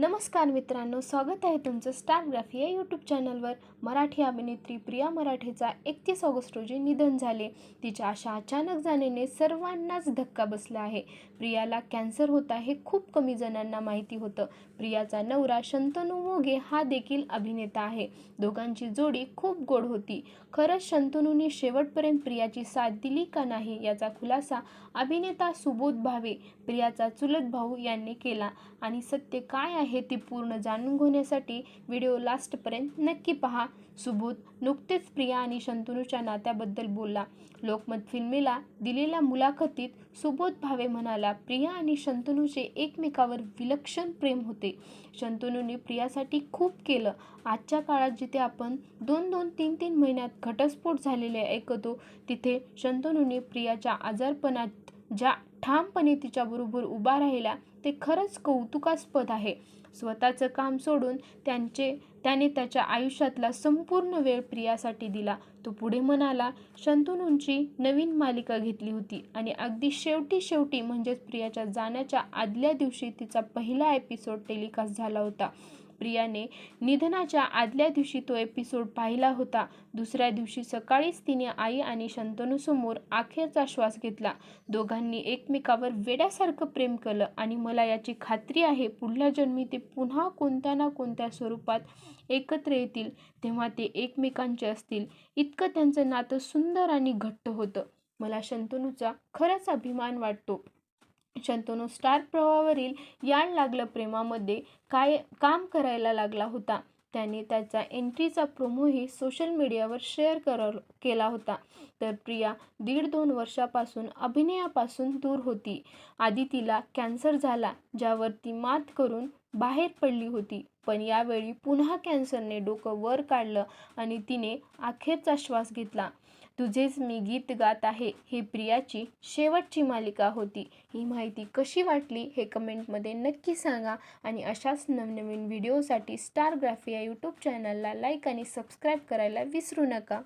नमस्कार मित्रांनो स्वागत आहे तुमचं स्टारग्राफी या यूट्यूब चॅनलवर मराठी अभिनेत्री प्रिया मराठेचा एकतीस ऑगस्ट रोजी निधन झाले. तिच्या अशा अचानक जाण्याने सर्वांनाच धक्का बसला आहे. प्रियाला कॅन्सर होता हे खूप कमी जणांना माहिती होतं. प्रियाचा नवरा शंतनू मोगे हा देखील अभिनेता आहे. दोघांची जोडी खूप गोड होती. खरंच शंतनूने शेवटपर्यंत प्रियाची साथ दिली का नाही याचा खुलासा अभिनेता सुबोध भावे प्रियाचा चुलत भाऊ यांनी केला. आणि सत्य काय आहे ते पूर्ण जाणून घेण्यासाठी व्हिडिओ लास्टपर्यंत नक्की पहा. सुबोध नुकतेच प्रिया आणि शंतनूच्या नात्याबद्दल बोलला. लोकमत फिल्मीला दिलेल्या मुलाखतीत सुबोध भावे म्हणाला प्रिया आणि शंतनूचे एकमेकावर विलक्षण प्रेम होते. शंतनूने प्रियासाठी खूप केलं. आजच्या काळात जिथे आपण दोन दोन तीन तीन महिन्यात घटस्फोट झालेले ऐकतो तिथे शंतनूने प्रियाच्या आजारपणात ज्या ठामपणे तिच्याबरोबर उभा राहिला ते खरंच कौतुकास्पद आहे. स्वतःचं काम सोडून त्यांचे त्याने त्याच्या आयुष्यातला संपूर्ण वेळ प्रियासाठी दिला. तो पुढे म्हणाला शंतनूंची नवीन मालिका घेतली होती आणि अगदी शेवटी शेवटी म्हणजेच प्रियाच्या जाण्याच्या आदल्या दिवशी तिचा पहिला एपिसोड टेलिकास्ट झाला होता. प्रियाने निधनाच्या आदल्या दिवशी तो एपिसोड पाहिला होता. दुसऱ्या दिवशी सकाळीच तिने आई आणि शंतनूसमोर अखेरचा श्वास घेतला. दोघांनी एकमेकावर वेड्यासारखं प्रेम केलं आणि मला याची खात्री आहे. पुढल्या जन्मी ते पुन्हा कोणत्या ना कोणत्या स्वरूपात एकत्र येतील तेव्हा ते एकमेकांचे असतील. इतकं त्यांचं नातं सुंदर आणि घट्ट होतं. मला शंतनूचा खरंच अभिमान वाटतो. शंतनू स्टार प्रवाहावरील याड लागलं प्रेमामध्ये काय काम करायला लागला होता. त्याने त्याचा एंट्रीचा प्रोमोही सोशल मीडियावर शेअर कर केला होता. तर प्रिया दीड दोन वर्षापासून अभिनयापासून दूर होती. आधी तिला कॅन्सर झाला ज्यावर ती मात करून बाहेर पडली होती. पण यावेळी पुन्हा कॅन्सरने डोकं वर काढलं आणि तिने अखेरचा श्वास घेतला. तुझेच मी गीत गात आहे हे प्रियाची शेवटची मालिका होती. ही माहिती कशी वाटली हे कमेंटमध्ये नक्की सांगा आणि अशाच नवनवीन व्हिडिओसाठी स्टारग्राफी या यूट्यूब चॅनलला लाईक आणि सबस्क्राईब करायला विसरू नका.